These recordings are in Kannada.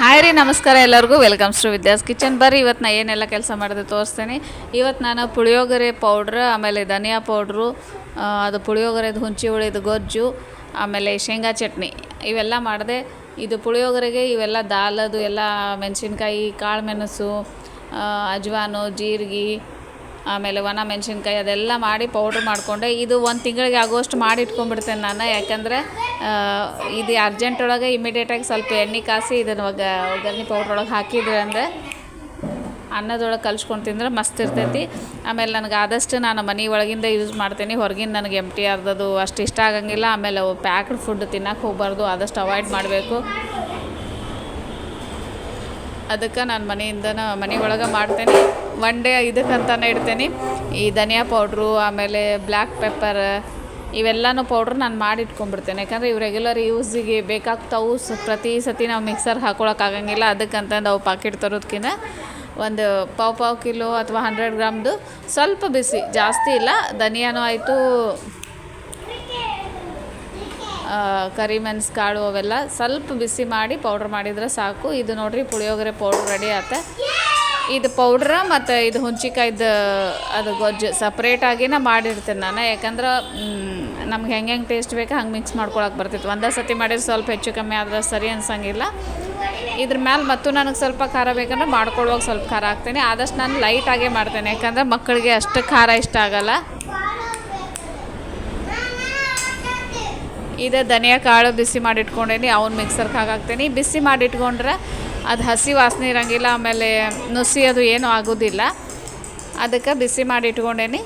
ಹಾಯ್ ರೀ, ನಮಸ್ಕಾರ ಎಲ್ಲರಿಗೂ. ವೆಲ್ಕಮ್ಸ್ ಟು ವಿದ್ಯಾಸ್ ಕಿಚನ್ ಬರ್ರಿ, ಇವತ್ತು ನಾ ಏನೆಲ್ಲ ಕೆಲಸ ಮಾಡಿದೆ ತೋರಿಸ್ತೀನಿ. ಇವತ್ತು ನಾನು ಪುಳಿಯೋಗರೆ ಪೌಡ್ರ್ ಆಮೇಲೆ ಧನಿಯಾ ಪೌಡ್ರು ಅದು ಪುಳಿಯೋಗರೆದು ಹುಂಚಿ ಹುಳಿದು ಗೊಜ್ಜು, ಆಮೇಲೆ ಶೇಂಗಾ ಚಟ್ನಿ. ಇವೆಲ್ಲ ಮಾಡಿದೆ. ಇದು ಪುಳಿಯೋಗರೆಗೆ ಇವೆಲ್ಲ ದಾಲದು, ಎಲ್ಲ ಮೆಣಸಿನ್ಕಾಯಿ, ಕಾಳು ಮೆಣಸು ಅಜ್ವಾನು, ಜೀರಿಗೆ ಆಮೇಲೆ ಒಣ ಮೆಣಸಿನ್ಕಾಯಿ ಅದೆಲ್ಲ ಮಾಡಿ ಪೌಡ್ರ್ ಮಾಡಿಕೊಂಡೆ. ಇದು ಒಂದು ತಿಂಗಳಿಗೆ ಆಗುವಷ್ಟು ಮಾಡಿ ಇಟ್ಕೊಂಡ್ಬಿಡ್ತೇನೆ ನಾನು. ಯಾಕಂದರೆ ಇದು ಅರ್ಜೆಂಟ್ ಒಳಗೆ ಇಮಿಡಿಯೇಟಾಗಿ ಸ್ವಲ್ಪ ಎಣ್ಣೆ ಕಾಸಿ ಇದನ್ನು ಒಗ, ಒಗ್ಗರಣೆ ಪೌಡ್ರ್ ಒಳಗೆ ಹಾಕಿದ್ರೆ ಅಂದರೆ ಅನ್ನದೊಳಗೆ ಕಲ್ಸ್ಕೊಂಡು ತಿಂದ್ರೆ ಮಸ್ತ್ ಇರ್ತೈತಿ. ಆಮೇಲೆ ನನಗೆ ಆದಷ್ಟು ನಾನು ಮನೆ ಒಳಗಿಂದ ಯೂಸ್ ಮಾಡ್ತೀನಿ. ಹೊರಗಿಂದ ನನಗೆ ಎಂ ಟಿ ಆರ್ದದು ಅಷ್ಟು ಇಷ್ಟ ಆಗಂಗಿಲ್ಲ. ಆಮೇಲೆ ಪ್ಯಾಕ್ಡ್ ಫುಡ್ ತಿನ್ನಕ್ಕೆ ಹೋಗಬಾರ್ದು. ಆದಷ್ಟು ಅವಾಯ್ಡ್ ಮಾಡಬೇಕು. ಅದಕ್ಕೆ ನಾನು ಮನೆಯಿಂದನೇ ಮನೆ ಒಳಗೆ ಮಾಡ್ತೇನೆ. ಒನ್ ಡೇ ಇದಕ್ಕಂತಾನೆ ಇಡ್ತೇನೆ. ಈ ಧನಿಯಾ ಪೌಡ್ರು ಆಮೇಲೆ ಬ್ಲ್ಯಾಕ್ ಪೆಪ್ಪರ್ ಇವೆಲ್ಲನೂ ಪೌಡ್ರ್ ನಾನು ಮಾಡಿ ಇಟ್ಕೊಂಡ್ಬಿಡ್ತೇನೆ. ಯಾಕಂದರೆ ಇವು ರೆಗ್ಯುಲರ್ ಯೂಸಿಗೆ ಬೇಕಾಗ್ತಾವು ಸ, ಪ್ರತಿ ಸತಿ ನಾವು ಮಿಕ್ಸರ್ ಹಾಕೊಳಕ್ಕಾಗಂಗಿಲ್ಲ ಅದಕ್ಕಂತಂದು ಅವು ಪಾಕೆಟ್ ತರೋದಕ್ಕಿಂತ ಒಂದು ಪಾವು ಪಾವು ಕಿಲೋ ಅಥವಾ ಹಂಡ್ರೆಡ್ ಗ್ರಾಮ್ದು ಸ್ವಲ್ಪ ಬಿಸಿ. ಜಾಸ್ತಿ ಇಲ್ಲ. ಧನಿಯಾನೂ ಆಯಿತು ಕರಿಮೆಣಸು ಕಾಳು ಅವೆಲ್ಲ ಸ್ವಲ್ಪ ಬಿಸಿ ಮಾಡಿ ಪೌಡ್ರ್ ಮಾಡಿದ್ರೆ ಸಾಕು. ಇದು ನೋಡಿರಿ ಪುಳಿಯೋಗರೆ ಪೌಡ್ರ್ ರೆಡಿ ಆತ. ಇದು ಪೌಡ್ರ ಮತ್ತು ಇದು ಹುಂಚಿಕಾಯ್ದು ಅದು ಗೊಜ್ಜು ಸಪ್ರೇಟಾಗಿನ ಮಾಡಿರ್ತೀನಿ ನಾನು. ಯಾಕಂದ್ರೆ ನಮ್ಗೆ ಹೆಂಗೆ ಹೆಂಗೆ ಟೇಸ್ಟ್ ಬೇಕು ಹಂಗೆ ಮಿಕ್ಸ್ ಮಾಡ್ಕೊಳಕ್ಕೆ ಬರ್ತಿತ್ತು. ಒಂದೇ ಸತಿ ಮಾಡಿದ್ರೆ ಸ್ವಲ್ಪ ಹೆಚ್ಚು ಕಮ್ಮಿ ಆದ್ರೆ ಸರಿ ಅನ್ಸಂಗಿಲ್ಲ. ಇದ್ರ ಮೇಲೆ ಮತ್ತು ನನಗೆ ಸ್ವಲ್ಪ ಖಾರ ಬೇಕಂದ್ರೆ ಮಾಡ್ಕೊಳ್ಳುವಾಗ ಸ್ವಲ್ಪ ಖಾರ ಹಾಕ್ತೀನಿ. ಆದಷ್ಟು ನಾನು ಲೈಟಾಗೇ ಮಾಡ್ತೇನೆ. ಯಾಕಂದ್ರೆ ಮಕ್ಕಳಿಗೆ ಅಷ್ಟು ಖಾರ ಇಷ್ಟ ಆಗಲ್ಲ. ಇದು, ಧನಿಯಾ ಕಾಳು ಬಿಸಿ ಮಾಡಿಟ್ಕೊಂಡೇನಿ, ಅವ್ನ ಮಿಕ್ಸರ್ಗೆ ಹಾಕಾಕ್ತೀನಿ ಬಿಸಿ ಮಾಡಿಟ್ಕೊಂಡ್ರೆ ಅದು ಹಸಿ ವಾಸನೆ ಇರೋಂಗಿಲ್ಲ, ಆಮೇಲೆ ನುಸಿ ಅದು ಏನು ಆಗೋದಿಲ್ಲ. ಅದಕ್ಕೆ ಬಿಸಿ ಮಾಡಿ ಇಟ್ಕೊಂಡೇನಿ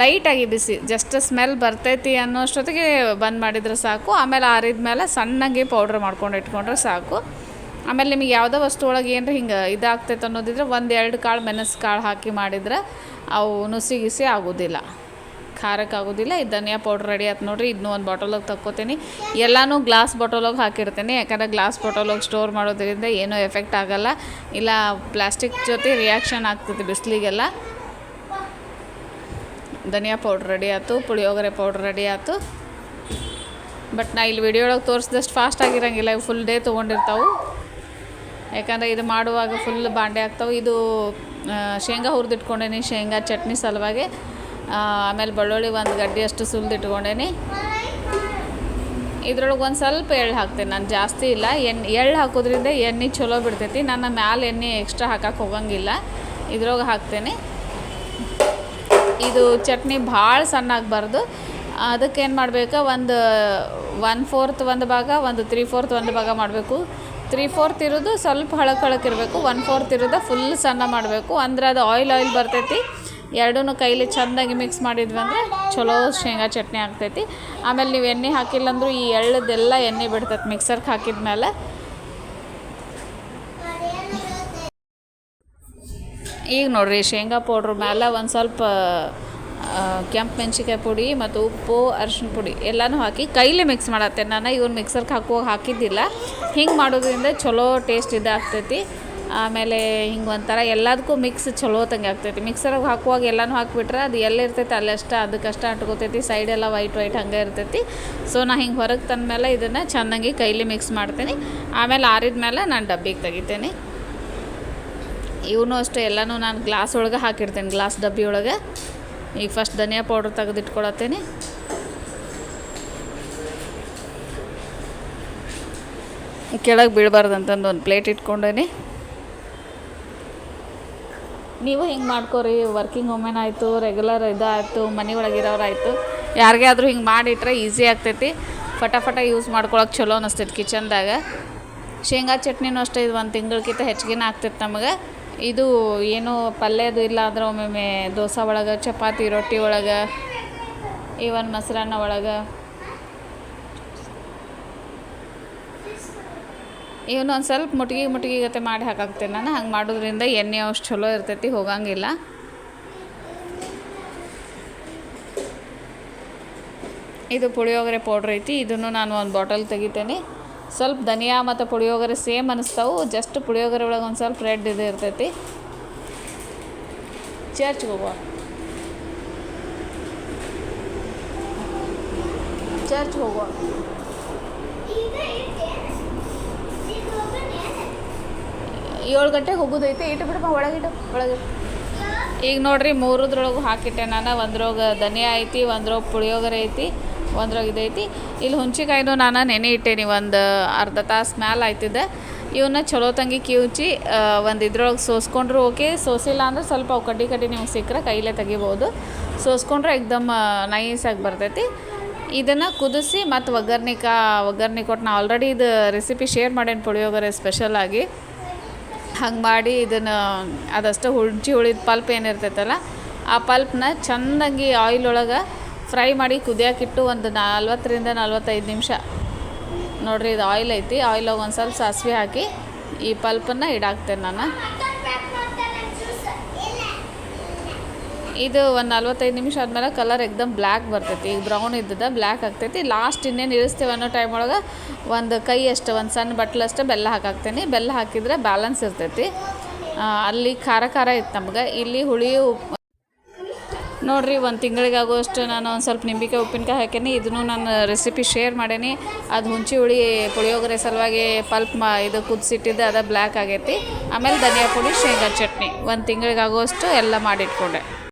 ಲೈಟಾಗಿ ಬಿಸಿ, ಜಸ್ಟ್ ಸ್ಮೆಲ್ ಬರ್ತೈತಿ ಅನ್ನೋಷ್ಟೊತ್ತಿಗೆ ಬಂದ್ ಮಾಡಿದ್ರೆ ಸಾಕು. ಆಮೇಲೆ ಆರಿದ ಮೇಲೆ ಸಣ್ಣಗೆ ಪೌಡ್ರ್ ಮಾಡ್ಕೊಂಡು ಇಟ್ಕೊಂಡ್ರೆ ಸಾಕು. ಆಮೇಲೆ ನಿಮಗೆ ಯಾವುದೋ ವಸ್ತು ಒಳಗೆ ಏನರ ಹಿಂಗೆ ಇದಾಗ್ತೈತೆ ಅನ್ನೋದಿದ್ರೆ ಒಂದು ಎರಡು ಕಾಳು ಮೆಣಸು ಕಾಳು ಹಾಕಿ ಮಾಡಿದ್ರೆ ಅವು ನುಸಿ ಗಿಸಿ ಆಗೋದಿಲ್ಲ. ಖಾರಕ್ಕೆ ಆಗೋದಿಲ್ಲ, ಈ ಧನಿಯಾ ಪೌಡ್ರ್ ರೆಡಿ ಆಯ್ತು ನೋಡ್ರಿ ಇದನ್ನೂ ಒಂದು ಬಾಟಲಾಗ ತಕ್ಕೋತೀನಿ. ಎಲ್ಲನೂ ಗ್ಲಾಸ್ ಬಾಟಲಾಗ ಹಾಕಿರ್ತೀನಿ, ಯಾಕಂದರೆ ಗ್ಲಾಸ್ ಬಾಟಲಾಗ ಸ್ಟೋರ್ ಮಾಡೋದ್ರಿಂದ ಏನೂ ಎಫೆಕ್ಟ್ ಆಗಲ್ಲ. ಇಲ್ಲ ಪ್ಲಾಸ್ಟಿಕ್ ಜೊತೆ ರಿಯಾಕ್ಷನ್ ಆಗ್ತದೆ ಬಿಸಿಲಿಗೆಲ್ಲ. ಧನಿಯಾ ಪೌಡ್ರ್ ರೆಡಿ ಆಯ್ತು, ಪುಳಿಯೋಗರೆ ಪೌಡ್ರ್ ರೆಡಿ ಆಯ್ತು. ಬಟ್ ನಾ ಇಲ್ಲಿ ವಿಡಿಯೋ ಒಳಗೆ ತೋರಿಸಿದಷ್ಟು ಫಾಸ್ಟ್ ಆಗಿರಂಗಿಲ್ಲ, ಇವು ಫುಲ್ ಡೇ ತೊಗೊಂಡಿರ್ತಾವೆ. ಯಾಕಂದರೆ ಇದು ಮಾಡುವಾಗ ಫುಲ್ ಬಾಂಡೆ ಆಗ್ತಾವೆ. ಇದು ಶೇಂಗಾ ಹುರಿದಿಟ್ಕೊಂಡೇನಿ, ಶೇಂಗಾ ಚಟ್ನಿ ಸಲುವಾಗಿ. ಆಮೇಲೆ ಬೆಳ್ಳುಳ್ಳಿ ಒಂದು ಗಡ್ಡೆಯಷ್ಟು ಸುಲಿದಿಟ್ಕೊಂಡೇನಿ ಇದ್ರೊಳಗೆ ಒಂದು ಸ್ವಲ್ಪ ಎಳ್ಳು ಹಾಕ್ತೀನಿ ನಾನು, ಜಾಸ್ತಿ ಇಲ್ಲ. ಎಣ್ಣೆ, ಎಳ್ಳು ಹಾಕೋದ್ರಿಂದ ಎಣ್ಣೆ ಚಲೋ ಬಿಡ್ತೈತಿ. ನನ್ನ ಮ್ಯಾಲೆ ಎಣ್ಣೆ ಎಕ್ಸ್ಟ್ರಾ ಹಾಕಕ್ಕೆ ಹೋಗಂಗಿಲ್ಲ. ಇದ್ರೊಳಗೆ ಹಾಕ್ತೇನೆ. ಇದು ಚಟ್ನಿ ಭಾಳ ಸಣ್ಣ ಆಗಬಾರ್ದು ಅದಕ್ಕೆ ಏನು ಮಾಡಬೇಕು, ಒಂದು ಒನ್ ಫೋರ್ತ್ ಒಂದು ಭಾಗ, ಒಂದು ತ್ರೀ ಫೋರ್ತ್ ಒಂದು ಭಾಗ ಮಾಡಬೇಕು. ತ್ರೀ ಫೋರ್ತ್ ಇರೋದು ಸ್ವಲ್ಪ ಹಳಕ್ಕೆ ಹಳಕ್ ಇರಬೇಕು ಒನ್ ಫೋರ್ತ್ ಇರೋದು ಫುಲ್ ಸಣ್ಣ ಮಾಡಬೇಕು. ಅಂದ್ರೆ ಅದು ಆಯಿಲ್ ಆಯಿಲ್ ಬರ್ತೈತಿ. ಎರಡೂ ಕೈಲಿ ಚೆಂದಾಗಿ ಮಿಕ್ಸ್ ಮಾಡಿದ್ವಿ ಅಂದ್ರೆ ಚಲೋ ಶೇಂಗಾ ಚಟ್ನಿ ಆಗ್ತೈತಿ. ಆಮೇಲೆ ನೀವು ಎಣ್ಣೆ ಹಾಕಿಲ್ಲ ಅಂದ್ರೂ ಈ ಎಳ್ಳದೆಲ್ಲ ಎಣ್ಣೆ ಬಿಡ್ತೈತಿ ಮಿಕ್ಸರ್ಗೆ ಹಾಕಿದ ಮೇಲೆ ಈಗ ನೋಡಿರಿ, ಶೇಂಗಾ ಪೌಡ್ರ್ ಮೇಲೆ ಒಂದು ಸ್ವಲ್ಪ ಕೆಂಪು ಮೆಣಸಿನ್ಕಾಯಿ ಪುಡಿ ಮತ್ತು ಉಪ್ಪು ಅರಿಶಿನ ಪುಡಿ ಎಲ್ಲನೂ ಹಾಕಿ ಕೈಲಿ ಮಿಕ್ಸ್ ಮಾಡತ್ತೆ. ನಾನು ಇವ್ನು ಮಿಕ್ಸರ್ಗೆ ಹಾಕುವಾಗ ಹಾಕಿದ್ದಿಲ್ಲ. ಹಿಂಗೆ ಮಾಡೋದ್ರಿಂದ ಚಲೋ ಟೇಸ್ಟ್ ಇದಾಗ್ತೈತಿ. ಆಮೇಲೆ ಹಿಂಗೆ ಒಂಥರ ಎಲ್ಲದಕ್ಕೂ ಮಿಕ್ಸ್ ಚಲೋ ತಂಗೆ ಆಗ್ತೈತಿ. ಮಿಕ್ಸರ್ಗೆ ಹಾಕುವಾಗ ಎಲ್ಲನೂ ಹಾಕಿಬಿಟ್ರೆ ಅದು ಎಲ್ಲಿರ್ತೈತೆ ಅಲ್ಲಷ್ಟ ಅದಕ್ಕಷ್ಟ ಅಂಟ್ಕೋತೈತಿ. ಸೈಡೆಲ್ಲ ವೈಟ್ ವೈಟ್ ಹಂಗೆ ಇರ್ತೈತಿ. ಸೊ ನಾ ಹಿಂಗೆ ಹೊರಗೆ ತಂದ ಮೇಲೆ ಇದನ್ನು ಚೆನ್ನಾಗಿ ಕೈಲಿ ಮಿಕ್ಸ್ ಮಾಡ್ತೀನಿ. ಆಮೇಲೆ ಆರಿದ ಮೇಲೆ ನಾನು ಡಬ್ಬಿಗೆ ತೆಗಿತೇನೆ. ಇವನು ಅಷ್ಟೇ, ಎಲ್ಲನೂ ನಾನು ಗ್ಲಾಸ್ ಒಳಗೆ ಹಾಕಿರ್ತೇನೆ ಗ್ಲಾಸ್ ಡಬ್ಬಿ ಒಳಗೆ. ಈಗ ಫಸ್ಟ್ ಧನಿಯಾ ಪೌಡ್ರ್ ತೆಗೆದಿಟ್ಕೊಳತ್ತೇನೆ. ಕೆಳಗೆ ಬೀಳಬಾರ್ದು ಅಂತಂದು ಒಂದು ಪ್ಲೇಟ್ ಇಟ್ಕೊಂಡೇನಿ. ನೀವು ಹಿಂಗೆ ಮಾಡ್ಕೋರಿ ವರ್ಕಿಂಗ್ ವುಮೆನ್ ಆಯಿತು ರೆಗ್ಯುಲರ್ ಇದಾಯಿತು, ಮನೆ ಒಳಗಿರೋರಾಯಿತು ಯಾರಿಗೆ ಆದರೂ ಹಿಂಗೆ ಮಾಡಿಟ್ರೆ ಈಸಿ ಆಗ್ತೈತಿ. ಫಟಾಫಟ ಯೂಸ್ ಮಾಡ್ಕೊಳಕ್ಕೆ ಚಲೋ ಅನಿಸ್ತೈತಿ ಕಿಚನ್ದಾಗ ಶೇಂಗಾ ಚಟ್ನಿನೂ ಅಷ್ಟೇ ಇದು ಒಂದು ತಿಂಗಳಿಗಿಂತ ಹೆಚ್ಚಿಗೆನೇ ಆಗ್ತೈತೆ ನಮಗೆ. ಇದು ಏನು ಪಲ್ಯದು ಇಲ್ಲ ಅಂದ್ರೆ ಒಮ್ಮೊಮ್ಮೆ ದೋಸೆ ಒಳಗೆ, ಚಪಾತಿ, ರೊಟ್ಟಿ ಒಳಗೆ ಈವನ್ ಮೊಸರನ್ನ ಒಳಗೆ. ಇವನು ಒಂದು ಸ್ವಲ್ಪ ಮುಟ್ಗಿ ಮುಟ್ಗಿ ಗತೆ ಮಾಡಿ ಹಾಕಾಕ್ತೇನೆ ನಾನು. ಹಂಗೆ ಮಾಡೋದ್ರಿಂದ ಎಣ್ಣೆ ಅಷ್ಟು ಚಲೋ ಇರ್ತೈತಿ, ಹೋಗಂಗಿಲ್ಲ. ಇದು ಪುಳಿಯೋಗರೆ ಪೌಡ್ರ್ ಐತಿ, ಇದನ್ನು ನಾನು ಒಂದು ಬಾಟಲ್ ತೆಗಿತೇನೆ. ಸ್ವಲ್ಪ ಧನಿಯಾ ಮತ್ತು ಪುಳಿಯೋಗರೆ ಸೇಮ್ ಅನಿಸ್ತಾವು, ಜಸ್ಟ್ ಪುಳಿಯೋಗರೆ ಒಳಗೆ ಒಂದು ಸ್ವಲ್ಪ ರೆಡ್ ಇದು ಇರ್ತೈತಿ. ಚರ್ಚ್ಗೆ ಹೋಗುವ. ಚರ್ಚ್ ಹೋಗುವ. ಏಳು ಗಂಟೆಗೆ ಹೋಗೋದೈತೆ ಇಟ್ಟು ಬಿಡಪ್ಪ ಒಳಗಿಟ್ಟು ಒಳಗೆ ಈಗ ನೋಡ್ರಿ, ಮೂರದ್ರೊಳಗೂ ಹಾಕಿಟ್ಟೆ ನಾನು. ಒಂದ್ರೊಳಗೆ ಧನಿಯಾ ಐತಿ ಒಂದ್ರೊಳಗೆ ಪುಳಿಯೋಗರೆ ಐತಿ ಒಂದ್ರೊಳಗೆ ಇದೈತಿ. ಇಲ್ಲಿ ಹುಂಚಿಕಾಯಿನೂ ನಾನು ನೆನೆ ಇಟ್ಟೇನಿ ಒಂದು ಅರ್ಧ ತಾಸು ಮ್ಯಾಲ ಆಯ್ತಿದ್ದ. ಇವನ್ನ ಚಲೋ ತಂಗಿ ಕಿವುಚಿ ಒಂದು ಇದ್ರೊಳಗೆ ಸೋಸ್ಕೊಂಡ್ರು ಓಕೆ. ಸೋಸಿಲ್ಲ ಅಂದ್ರೆ ಸ್ವಲ್ಪ ಅವು ಕಡ್ಡಿ ಕಡ್ಡಿ ನಿಮ್ಗೆ ಸಿಕ್ಕರೆ ಕೈಲೇ ತೆಗಿಬೋದು. ಸೋಸ್ಕೊಂಡ್ರೆ ಎಕ್ದಮ್ ನೈಸಾಗಿ ಬರ್ತೈತಿ. ಇದನ್ನು ಕುದಿಸಿ ಮತ್ತು ಒಗ್ಗರ್ನಿಕಾ ಒಗ್ಗರ್ನಿ ಕೊಟ್ಟು ನಾ ಆಲ್ರೆಡಿ ಇದು ರೆಸಿಪಿ ಶೇರ್ ಮಾಡೇನಿ ಪುಳಿಯೋಗರೆ ಸ್ಪೆಷಲಾಗಿ ಹಂಗೆ ಮಾಡಿ ಇದನ್ನು ಅದಷ್ಟು ಹುಣ್ಚಿ ಹುಳಿದ ಪಲ್ಪ್ ಏನಿರ್ತೈತಲ್ಲ ಆ ಪಲ್ಪ್ನ ಚೆಂದಾಗಿ ಆಯಿಲ್ ಒಳಗೆ ಫ್ರೈ ಮಾಡಿ ಕುದಿಯೋಕ್ಕಿಟ್ಟು ಒಂದು ನಲ್ವತ್ತರಿಂದ ನಲ್ವತ್ತೈದು ನಿಮಿಷ. ನೋಡ್ರಿ ಇದು ಆಯಿಲ್ ಐತಿ ಆಯಿಲ್ ಒಂದು ಸ್ವಲ್ಪ ಸಾಸಿವೆ ಹಾಕಿ ಈ ಪಲ್ಪನ್ನು ಇಡಾಕ್ತೇನೆ ನಾನು. ಇದು ಒಂದು ನಲ್ವತ್ತೈದು ನಿಮಿಷ ಆದಮೇಲೆ ಕಲರ್ ಎಕ್ದಮ್ ಬ್ಲ್ಯಾಕ್ ಬರ್ತೈತಿ. ಈಗ ಬ್ರೌನ್ ಇದ್ದದ ಬ್ಲ್ಯಾಕ್ ಆಗ್ತೈತಿ. ಲಾಸ್ಟ್ ಇನ್ನೇನು ಇಳಿಸ್ತೇವೆ ಅನ್ನೋ ಟೈಮ್ ಒಳಗೆ ಒಂದು ಕೈ ಅಷ್ಟು, ಒಂದು ಸಣ್ಣ ಬಟ್ಲಷ್ಟು ಬೆಲ್ಲ ಹಾಕಾಕ್ತೇನೆ. ಬೆಲ್ಲ ಹಾಕಿದ್ರೆ ಬ್ಯಾಲೆನ್ಸ್ ಇರ್ತೈತಿ. ಅಲ್ಲಿ ಖಾರ ಖಾರ ಇತ್ತು ನಮ್ಗೆ. ಇಲ್ಲಿ ಹುಳಿ ಉಪ್ಪು ನೋಡ್ರಿ, ಒಂದು ತಿಂಗಳಿಗಾಗುವಷ್ಟು ನಾನು ಒಂದು ಸ್ವಲ್ಪ ನಿಂಬಿಕಾಯಿ ಉಪ್ಪಿನಕಾಯಿ ಹಾಕೀನಿ ಇದನ್ನು ನಾನು ರೆಸಿಪಿ ಶೇರ್ ಮಾಡೇನಿ. ಅದು ಹುಂಚಿ ಹುಳಿ ಪುಳಿಯೋಗರೆ ಸಲುವಾಗಿ ಪಲ್ಪ್ ಮಾ ಇದು ಕುದಿಸಿಟ್ಟಿದ್ದೆ, ಅದು ಬ್ಲ್ಯಾಕ್ ಆಗೈತಿ. ಆಮೇಲೆ ಧನಿಯಾ ಪುಡಿ, ಶೇಂಗಾ ಚಟ್ನಿ. ಒಂದು ತಿಂಗಳಿಗಾಗುವಷ್ಟು ಎಲ್ಲ ಮಾಡಿಟ್ಕೊಂಡೆ.